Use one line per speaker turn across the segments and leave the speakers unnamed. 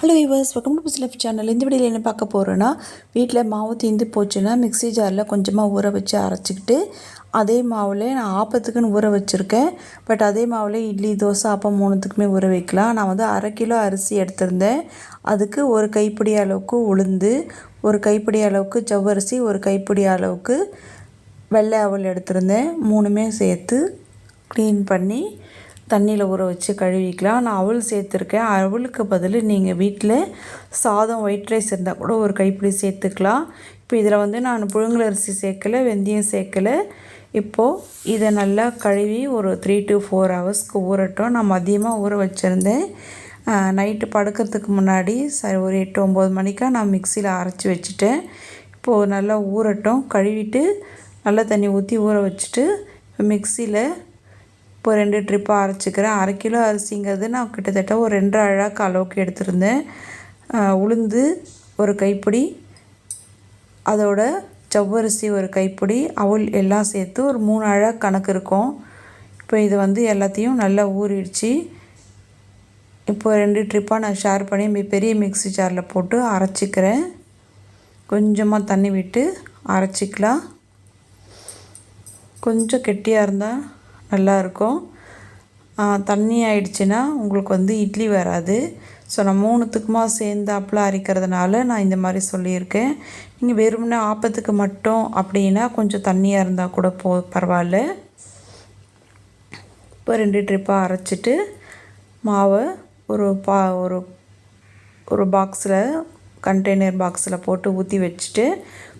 Hello yours welcome to Biz channel இந்த வீடியோவில் என்ன பார்க்க போகிறோன்னா வீட்டில் மாவு தீந்து போச்சுன்னா மிக்ஸி ஜாரில் கொஞ்சமாக ஊற வச்சு அரைச்சிக்கிட்டு அதே மாவில் நான் ஆப்பத்துக்குன்னு ஊற வச்சுருக்கேன். பட் அதே மாவில் இட்லி தோசை ஆப்பம் மூணுத்துக்குமே ஊற வைக்கலாம். நான் வந்து அரை கிலோ அரிசி எடுத்திருந்தேன். அதுக்கு ஒரு கைப்பிடி அளவுக்கு உளுந்து ஒரு கைப்பிடி அளவுக்கு ஜவ்வரிசி ஒரு கைப்பிடி அளவுக்கு வெள்ளை அவல் எடுத்திருந்தேன். மூணுமே சேர்த்து க்ளீன் பண்ணி தண்ணியில் ஊற வச்சு கழுவிக்கலாம். நான் அவள் சேர்த்துருக்கேன். அவளுக்கு பதில் நீங்கள் வீட்டில் சாதம் ஒயிட் ரைஸ் இருந்தால் கூட ஒரு கைப்பிடி சேர்த்துக்கலாம். இப்போ இதில் வந்து நான் புழுங்கலரிசி சேர்க்கலை வெந்தயம் சேர்க்கலை. இப்போது இதை நல்லா கழுவி ஒரு த்ரீ டு ஃபோர் ஹவர்ஸ்க்கு ஊறட்டும். நான் மதியமாக ஊற வச்சுருந்தேன். நைட்டு படுக்கிறதுக்கு முன்னாடி சரி ஒரு எட்டு ஒம்பது மணிக்காக நான் மிக்சியில் அரைச்சி வச்சுட்டேன். இப்போது நல்லா ஊறட்டும். கழுவிட்டு நல்லா தண்ணி ஊற்றி ஊற வச்சுட்டு மிக்சியில் இப்போ ரெண்டு ட்ரிப்பாக அரைச்சிக்கிறேன். அரை கிலோ அரிசிங்கிறது நான் கிட்டத்தட்ட ஒரு ரெண்டு அழகாக அளவுக்கு எடுத்திருந்தேன். உளுந்து ஒரு கைப்பிடி அதோட செவ்வரிசி ஒரு கைப்பிடி அவல் எல்லாம் சேர்த்து ஒரு மூணு அழகு கணக்கு இருக்கும். இப்போ இது வந்து எல்லாத்தையும் நல்லா ஊறிடுச்சு. இப்போ ரெண்டு ட்ரிப்பாக நான் ஷேர் பண்ணி பெரிய மிக்ஸி ஜாரில் போட்டு அரைச்சிக்கிறேன். கொஞ்சமாக தண்ணி விட்டு அரைச்சிக்கலாம். கொஞ்சம் கெட்டியாக இருந்தால் நல்லாயிருக்கும். தண்ணி ஆயிடுச்சுன்னா உங்களுக்கு வந்து இட்லி வராது. ஸோ நான் மூணுத்துக்குமா சேர்ந்து அப்பளம் அரைக்கிறதுனால நான் இந்த மாதிரி சொல்லியிருக்கேன். நீங்கள் வெறும்னா ஆப்பத்துக்கு மட்டும் அப்படின்னா கொஞ்சம் தண்ணியாக இருந்தால் கூட போ பரவாயில்ல. இப்போ ரெண்டு ட்ரிப்பாக அரைச்சிட்டு மாவை ஒரு பா ஒரு ஒரு பாக்ஸில் கண்டெய்னர் பாக்ஸில் போட்டு ஊற்றி வச்சுட்டு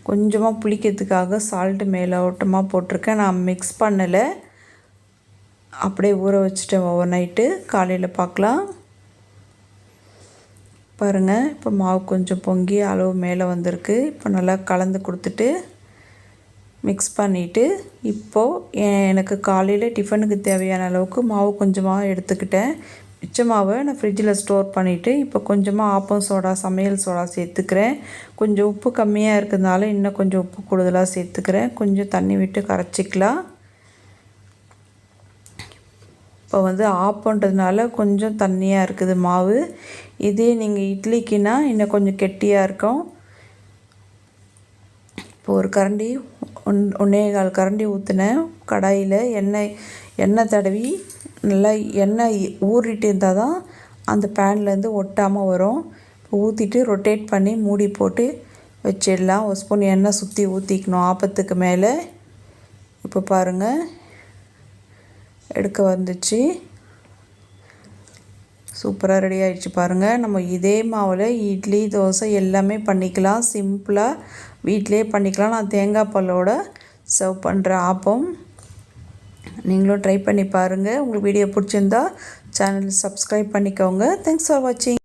கொஞ்சமாக புளிக்கிறதுக்காக சால்ட்டு மேலே ஓட்டமாக போட்டிருக்கேன். நான் மிக்ஸ் பண்ணலை. அப்படியே ஊற வச்சுட்டேன் ஓவர் நைட்டு காலையில் பார்க்கலாம். பாருங்கள் இப்போ மாவு கொஞ்சம் பொங்கி அளவு மேலே வந்திருக்கு. இப்போ நல்லா கலந்து கொடுத்துட்டு மிக்ஸ் பண்ணிவிட்டு இப்போது எனக்கு காலையில் டிஃபனுக்கு தேவையான அளவுக்கு மாவு கொஞ்சமாக எடுத்துக்கிட்டேன். மிச்ச மாவை நான் ஃப்ரிட்ஜில் ஸ்டோர் பண்ணிவிட்டு இப்போ கொஞ்சமாக ஆப்பம் சோடா சமையல் சோடா சேர்த்துக்கிறேன். கொஞ்சம் உப்பு கம்மியாக இருக்கிறதுனால இன்னும் கொஞ்சம் உப்பு கூடுதலாக சேர்த்துக்கிறேன். கொஞ்சம் தண்ணி விட்டு கரைச்சிக்கலாம். இப்போ வந்து ஆஃப் பண்ணுறதுனால கொஞ்சம் தண்ணியாக இருக்குது மாவு. இதே நீங்கள் இட்லிக்குன்னா இன்னும் கொஞ்சம் கெட்டியாக இருக்கும். இப்போ ஒரு கரண்டி ஒன் ஒன்றே கால் கரண்டி ஊற்றினேன் கடாயில் எண்ணெய் எண்ணெய் தடவி நல்லா எண்ணெய் ஊறிட்டு இருந்தால் தான் அந்த பேன்லேருந்து ஒட்டாமல் வரும். இப்போ ஊற்றிட்டு ரொட்டேட் பண்ணி மூடி போட்டு வச்சிடலாம். ஒரு ஸ்பூன் எண்ணெய் சுற்றி ஊற்றிக்கணும் ஆப்பத்துக்கு மேலே. இப்போ பாருங்கள் எடுக்க வந்துச்சு. சூப்பராக ரெடி ஆகிடுச்சு பாருங்கள் நம்ம இதே மாவில் இட்லி தோசை எல்லாமே பண்ணிக்கலாம். சிம்பிளாக வீட்டிலே பண்ணிக்கலாம். நான் தேங்காய் பாலோட சர்வ் பண்ணுற ஆப்பம். நீங்களும் ட்ரை பண்ணி பாருங்கள் உங்களுக்கு வீடியோ பிடிச்சிருந்தா சேனல் சப்ஸ்கிரைப் பண்ணிக்கோங்க. தேங்க்ஸ் ஃபார் வாட்சிங்